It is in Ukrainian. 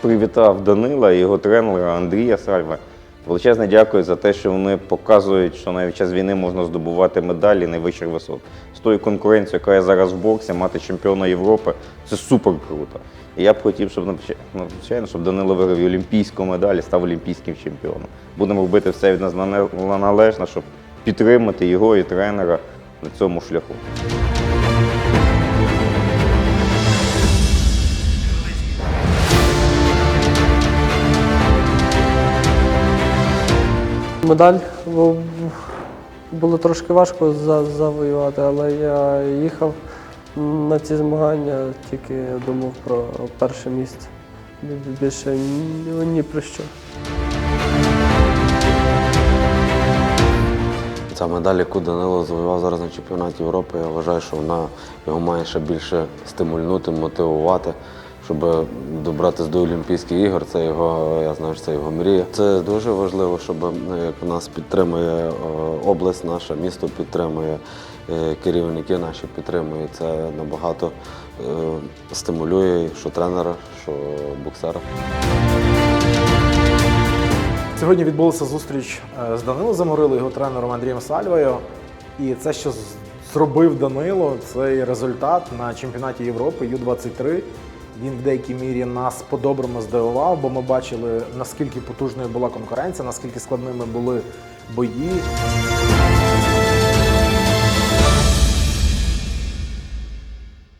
привітав Данила і його тренера Андрія Сальва. Величезне дякую за те, що вони показують, що навіть час війни можна здобувати медалі найвищих висот. З тою конкуренцією, яка є зараз в боксі, мати чемпіона Європи це супер круто. І я б хотів, щоб ну, звичайно, щоб Данило виграв олімпійську медаль і став олімпійським чемпіоном. Будемо робити все від нас належне, щоб підтримати його і тренера на цьому шляху. Медаль було трошки важко завоювати, але я їхав на ці змагання, тільки думав про перше місце. Більше ні, про що. Ця медаль, яку Данило завоював зараз на чемпіонаті Європи, я вважаю, що вона його має ще більше стимульнути, мотивувати, щоб добратися до Олімпійських ігор. Це його, я знаю, це його мрія. Це дуже важливо, щоб ну, як нас підтримує е, область наша, місто підтримує, е, керівники наші підтримують. Це набагато е, стимулює, що тренера, що боксера. Сьогодні відбулася зустріч з Данилом Заморило, його тренером Андрієм Сальвою. І це, що зробив Данило, цей результат на чемпіонаті Європи Ю-23. Він в деякій мірі нас по-доброму здивував, бо ми бачили, наскільки потужною була конкуренція, наскільки складними були бої.